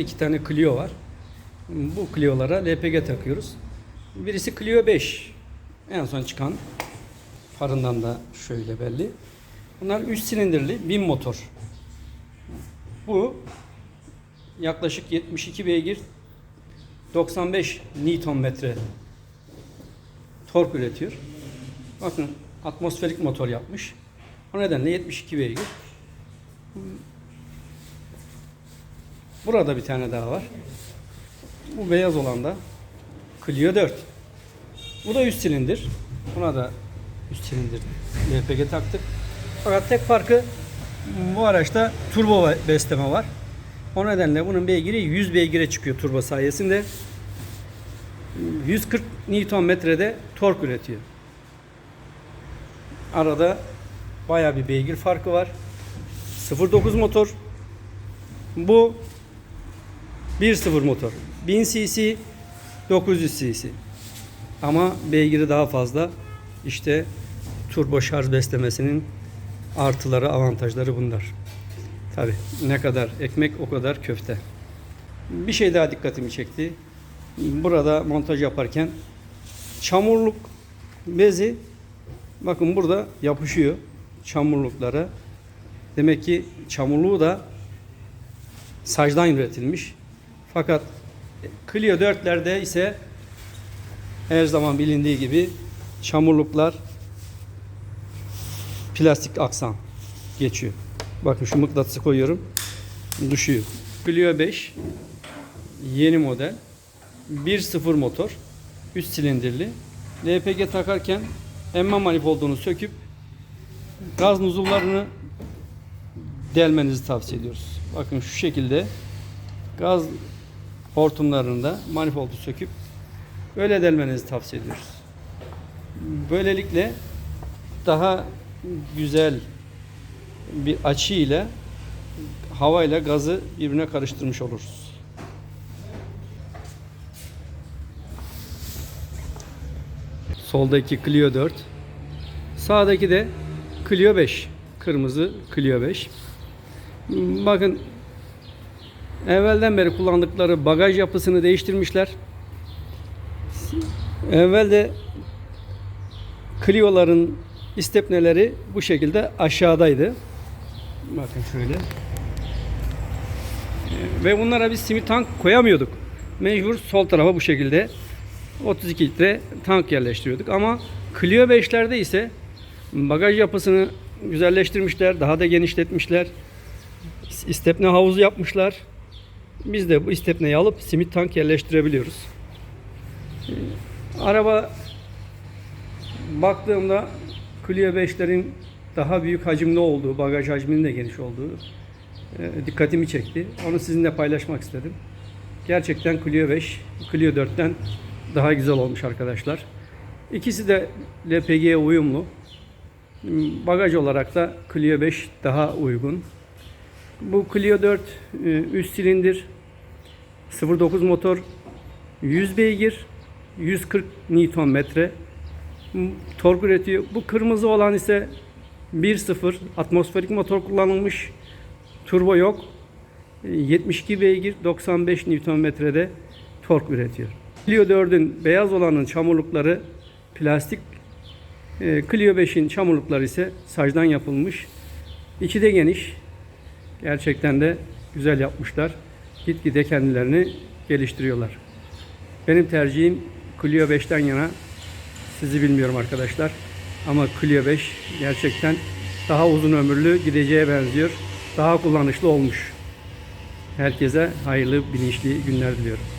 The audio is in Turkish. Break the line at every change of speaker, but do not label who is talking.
İki tane Clio var. Bu Clio'lara LPG takıyoruz. Birisi Clio 5. En son çıkan farından da şöyle belli. Bunlar 3 silindirli 1000 motor. Bu yaklaşık 72 beygir 95 Newton metre tork üretiyor. Bakın atmosferik motor yapmış. O nedenle 72 beygir. Burada bir tane daha var. Bu beyaz olan da Clio 4. Bu da 3 silindir. Buna da 3 silindir LPG taktık. Fakat tek farkı bu araçta turbo besleme var. O nedenle bunun beygiri 100 beygire çıkıyor turbo sayesinde. 140 Newton metrede tork üretiyor. Arada baya bir beygir farkı var. 0.9 motor. Bu 1.0 motor. 1000 cc 900 cc. Ama beygiri daha fazla. İşte turbo şarj beslemesinin artıları, avantajları bunlar. Tabi ne kadar ekmek o kadar köfte. Bir şey daha dikkatimi çekti. Burada montaj yaparken çamurluk bezi bakın burada yapışıyor çamurluklara. Demek ki çamurluğu da sacdan üretilmiş. Fakat Clio 4'lerde ise her zaman bilindiği gibi çamurluklar plastik aksan geçiyor. Bakın şu mıknatısı koyuyorum. Düşüyor. Clio 5 yeni model 1.0 motor 3 silindirli LPG takarken emme manifoldunu söküp gaz nuzullarını delmenizi tavsiye ediyoruz. Bakın şu şekilde gaz hortumlarında manifoldu söküp öyle delmenizi tavsiye ediyoruz. Böylelikle daha güzel bir açı ile havayla gazı birbirine karıştırmış oluruz. Soldaki Clio 4. Sağdaki de Clio 5. Kırmızı Clio 5. Bakın evvelden beri kullandıkları bagaj yapısını değiştirmişler. Evvelde Clio'ların istepneleri bu şekilde aşağıdaydı. Bakın şöyle. Ve bunlara biz simit tank koyamıyorduk. Mecbur sol tarafa bu şekilde 32 litre tank yerleştiriyorduk. Ama Clio 5'lerde ise bagaj yapısını güzelleştirmişler, daha da genişletmişler. İstepne havuzu yapmışlar. Biz de bu istepneyi alıp simit tank yerleştirebiliyoruz. Ee, Araba baktığımda Clio 5'lerin daha büyük hacimli olduğu, bagaj hacminin de geniş olduğu e, dikkatimi çekti. Onu sizinle paylaşmak istedim. Gerçekten Clio 5, Clio 4'ten daha güzel olmuş arkadaşlar. İkisi de LPG'ye uyumlu. Bagaj olarak da Clio 5 daha uygun. Bu Clio 4 e, 3 silindir 0.9 motor 100 beygir 140 Newton metre tork üretiyor. Bu kırmızı olan ise 1.0 atmosferik motor kullanılmış. Turbo yok. 72 beygir 95 Newton metrede tork üretiyor. Clio 4'ün beyaz olanın çamurlukları plastik. E, Clio 5'in çamurlukları ise sacdan yapılmış. İçi de geniş. Gerçekten de güzel yapmışlar. Gitgide kendilerini geliştiriyorlar. Benim tercihim Clio 5'ten yana. Sizi bilmiyorum arkadaşlar. Ama Clio 5 gerçekten daha uzun ömürlü gideceğe benziyor. Daha kullanışlı olmuş. Herkese hayırlı, bilinçli günler diliyorum.